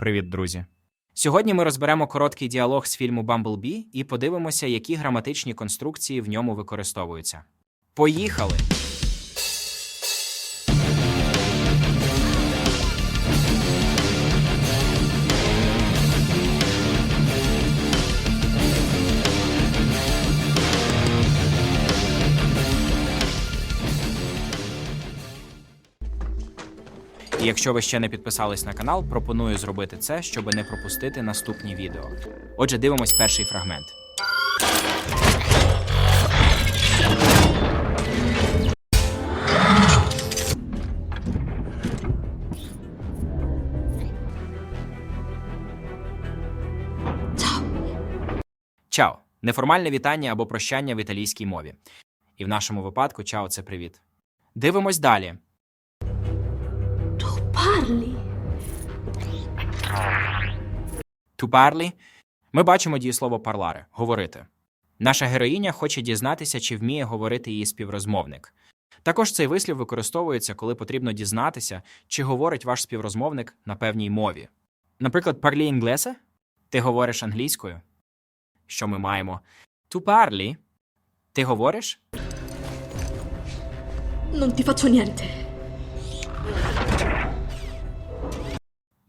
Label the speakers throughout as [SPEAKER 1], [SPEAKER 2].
[SPEAKER 1] Привіт, друзі! Сьогодні ми розберемо короткий діалог з фільму Бамблбі і подивимося, які граматичні конструкції в ньому використовуються. Поїхали! І якщо ви ще не підписались на канал, пропоную зробити це, щоб не пропустити наступні відео. Отже, дивимось перший фрагмент. Чао! Неформальне вітання або прощання в італійській мові. І в нашому випадку чао це привіт. Дивимось далі.
[SPEAKER 2] Parli?
[SPEAKER 1] To parli ми бачимо дієслово парларе говорити. Наша героїня хоче дізнатися, чи вміє говорити її співрозмовник. Також цей вислів використовується, коли потрібно дізнатися, чи говорить ваш співрозмовник на певній мові. Наприклад, парлі інглесе? Ти говориш англійською? Що ми маємо? Tu parli? Ти говориш?
[SPEAKER 2] Non ti faccio niente.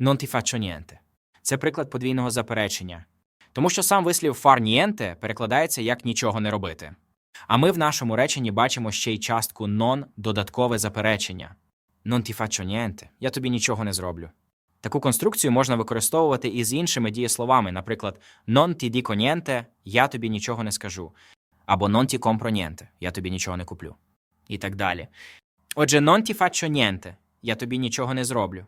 [SPEAKER 1] Non ti faccio niente. Це приклад подвійного заперечення. Тому що сам вислів far niente перекладається як нічого не робити. А ми в нашому реченні бачимо ще й частку non додаткове заперечення. Non ti faccio niente. Я тобі нічого не зроблю. Таку конструкцію можна використовувати і з іншими дієсловами, наприклад, non ti dico niente – я тобі нічого не скажу. Або non ti compro niente – я тобі нічого не куплю. І так далі. Отже, non ti faccio niente – я тобі нічого не зроблю.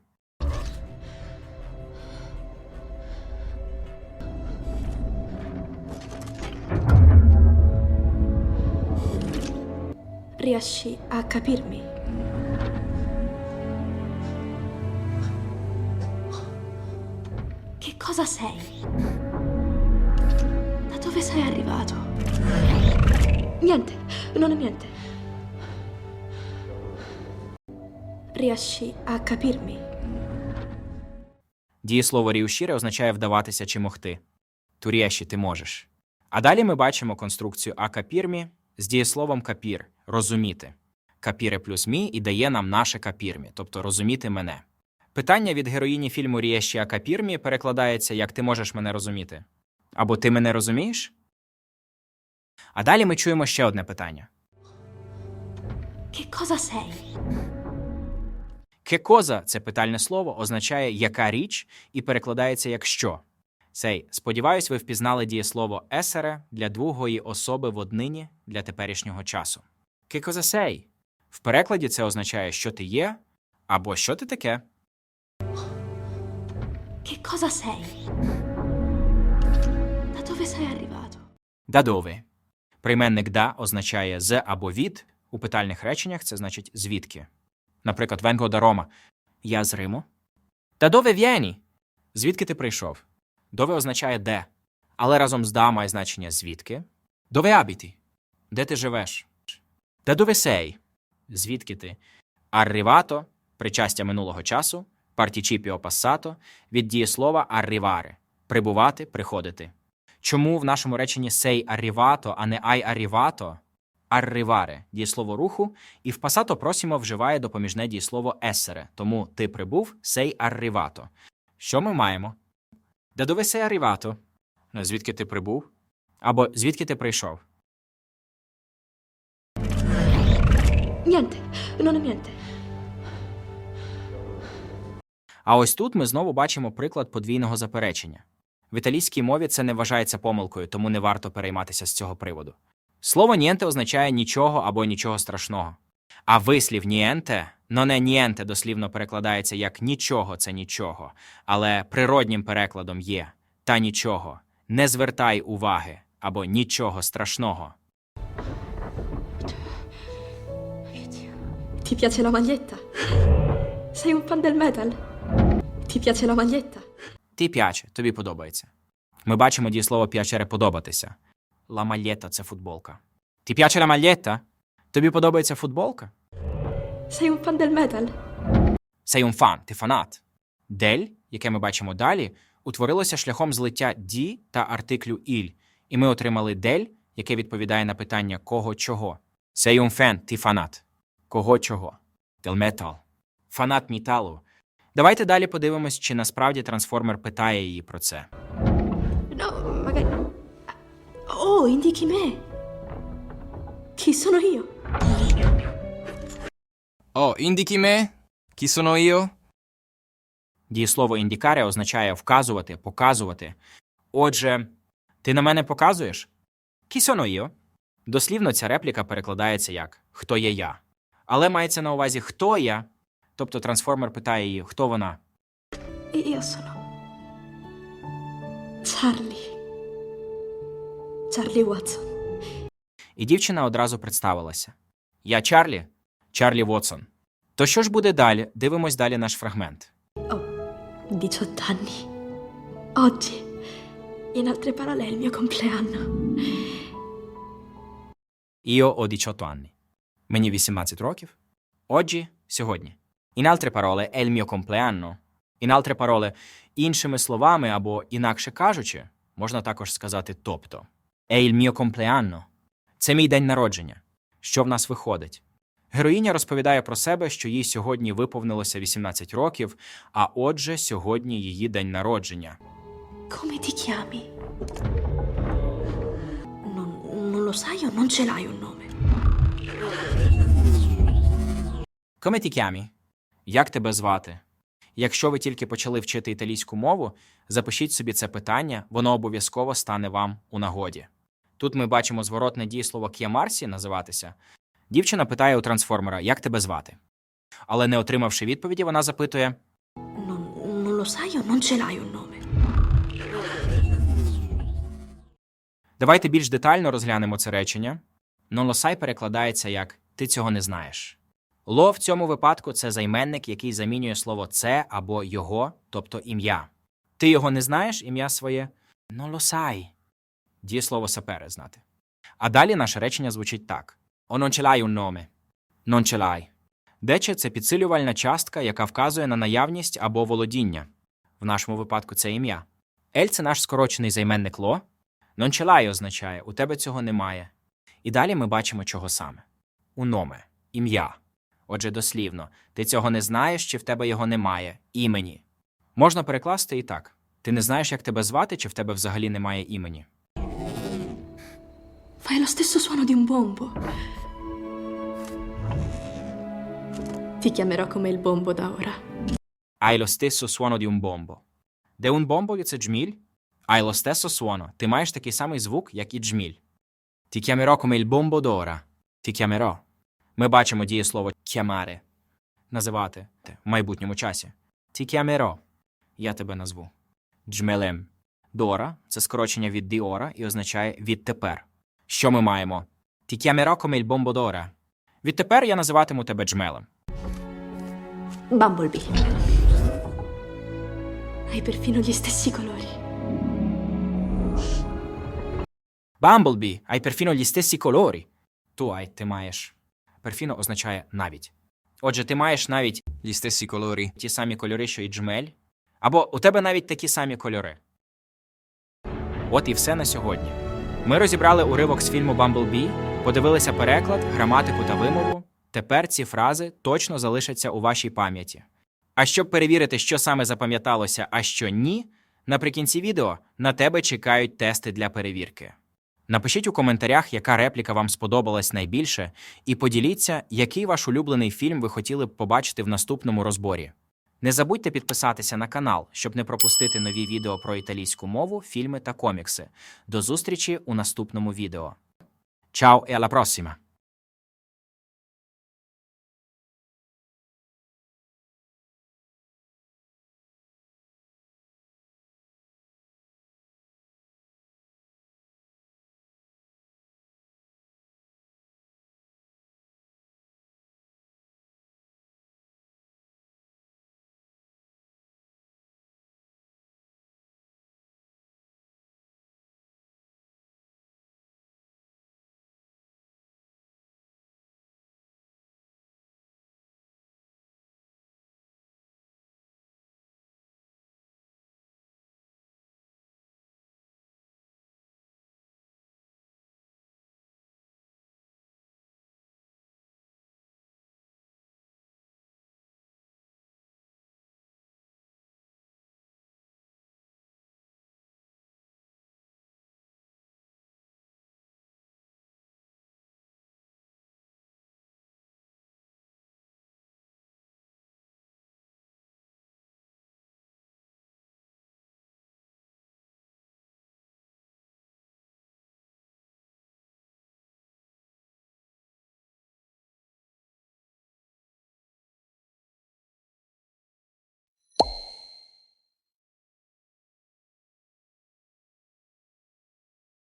[SPEAKER 2] Riesci a capirmi? Che cosa sei? Da dove sei arrivato? Niente, non è niente. Riesci a capirmi?
[SPEAKER 1] Дієслово ріушіре означає вдаватися чи могти. Турєші ти можеш. А далі ми бачимо конструкцію акапірмі з дієсловом капір розуміти. Капіре плюс мі і дає нам наше капірмі, тобто розуміти мене. Питання від героїні фільму Рієші Акапірмі перекладається як Ти можеш мене розуміти. Або Ти мене розумієш? А далі ми чуємо ще одне питання. Кекоза це питальне слово, означає яка річ і перекладається як що. Цей, сподіваюсь, ви впізнали дієслово есере для другої особи в однині для теперішнього часу. Кекоза сей. В перекладі це означає, що ти є або що ти таке.
[SPEAKER 2] Che cosa sei? Da dove sei arrivato?
[SPEAKER 1] Дадови. Прийменник да означає з або від. У питальних реченнях це значить звідки. Наприклад, Венго да Рома. Я з Риму. Та дове в'єні. Звідки ти прийшов? Дове означає де. Але разом з да має значення звідки. Дове абіті. Де ти живеш? Да дове сей. Звідки ти? Арривато причастя минулого часу. Партічіпіо пассато від дієслова arrivare – прибувати, приходити. Чому в нашому реченні сей arrivato, а не ай arrivato? Arrivare – дієслово руху, і в пасато просимо вживає допоміжне дієслово essere, тому ти прибув сей arrivato. Що ми маємо? Да dove sei arrivato? Ну, Звідки ти прибув? Або звідки ти прийшов?
[SPEAKER 2] Niente, non è niente.
[SPEAKER 1] А ось тут ми знову бачимо приклад подвійного заперечення. В італійській мові це не вважається помилкою, тому не варто перейматися з цього приводу. Слово «нєнте» означає нічого або нічого страшного. А вислів «нєнте» но не «нєнте» дослівно перекладається як нічого це нічого, але природнім перекладом є та нічого. Не звертай уваги або нічого страшного.
[SPEAKER 2] Ti piace la maglietta? Sei un fan del metal? Ti piace la maglietta?
[SPEAKER 1] Ти п'яче, тобі подобається. Ми бачимо дієслово п'ячере подобатися. Ла мальєта це футболка. Ти п'яче ла мальєта? Тобі подобається футболка?
[SPEAKER 2] Sei un fan del metal?
[SPEAKER 1] Sei un fan, ти фанат. Дель яке ми бачимо далі, утворилося шляхом злиття ді та артиклю іль, і ми отримали дель, яке відповідає на питання кого чого. Sei un fan, ти фанат. Кого чого? Metal. Фанат металу. Давайте далі подивимось, чи насправді трансформер питає її про це.
[SPEAKER 2] Oh, io?
[SPEAKER 3] Oh, indichi me? Chi sono io?
[SPEAKER 1] Дієслово індікаря означає вказувати, показувати. Отже, ти на мене показуєш? Sono? Дослівно ця репліка перекладається як Хто є я? Але мається на увазі хто я, тобто трансформер питає її, хто вона.
[SPEAKER 2] Charlie. Charlie Watson.
[SPEAKER 1] І дівчина одразу представилася: Я Чарлі, Чарлі Вотсон. То що ж буде далі? Дивимось далі наш фрагмент.
[SPEAKER 2] 18 anni. Oggi, in altre parole, il mio compleanno.
[SPEAKER 1] Io ho 18 anni. Мені 18 років. Отже, сьогодні. In altre parole, è il mio compleanno. In altre parole, іншими словами або інакше кажучи, можна також сказати тобто. È il mio compleanno. Це мій день народження. Що в нас виходить? Героїня розповідає про себе, що їй сьогодні виповнилося 18 років, а отже, сьогодні її день народження.
[SPEAKER 2] Come ti chiami? Non, non lo sai o non ce l'hai un nome?
[SPEAKER 1] Come ti chiami? Як тебе звати? Якщо ви тільки почали вчити італійську мову, запишіть собі це питання, воно обов'язково стане вам у нагоді. Тут ми бачимо зворотне дієслово «chiamarsi» називатися. Дівчина питає у трансформера, як тебе звати. Але не отримавши відповіді, вона запитує:
[SPEAKER 2] un nome?
[SPEAKER 1] Давайте більш детально розглянемо це речення. Lo перекладається як ти цього не знаєш. Ло в цьому випадку це займенник, який замінює слово це або його, тобто ім'я. Ти його не знаєш, ім'я своє lo sai. Дієслово сапере знати. А далі наше речення звучить так. Non ce l'hai. Дече це підсилювальна частка, яка вказує на наявність або володіння. В нашому випадку це ім'я. Ель це наш скорочений займенник ло. Нончелай означає у тебе цього немає. І далі ми бачимо, чого саме. Уноме ім'я. Отже, дослівно, ти цього не знаєш, чи в тебе його немає, імені. Можна перекласти і так: ти не знаєш, як тебе звати, чи в тебе взагалі немає імені.
[SPEAKER 2] Fai lo stesso suono di un bombo. Ti chiamerò come il bombo da ora.
[SPEAKER 1] Hai lo stesso suono di un bombo. Де un bombo це джміль? Hai lo stesso suono. Ти маєш такий самий звук, як і джміль. Ti chiamerò come il bombo d'ora. Ti chiamerò. Ми бачимо дієслово chiamare. Називати в майбутньому часі. Ti chiamerò. Я тебе назву. Джмелем. Дора це скорочення від діора і означає відтепер. Що ми маємо? Ti chiamerò come il bombo d'ora. Відтепер я називатиму тебе джмелем.
[SPEAKER 2] Bumblebee. Hai perfino gli stessi colori.
[SPEAKER 1] Bumblebee, hai perfino gli stessi colori. Tu hai, ти маєш. Perfino означає навіть. Отже, ти маєш навіть
[SPEAKER 3] stessi colori.
[SPEAKER 1] ті самі кольори, що й джмель. Або у тебе навіть такі самі кольори. От і все на сьогодні. Ми розібрали уривок з фільму Бамблбі, подивилися переклад, граматику та вимову. Тепер ці фрази точно залишаться у вашій пам'яті. А щоб перевірити, що саме запам'яталося, а що ні, наприкінці відео на тебе чекають тести для перевірки. Напишіть у коментарях, яка репліка вам сподобалась найбільше, і поділіться, який ваш улюблений фільм ви хотіли б побачити в наступному розборі. Не забудьте підписатися на канал, щоб не пропустити нові відео про італійську мову, фільми та комікси. До зустрічі у наступному відео. Чао і alla prossima!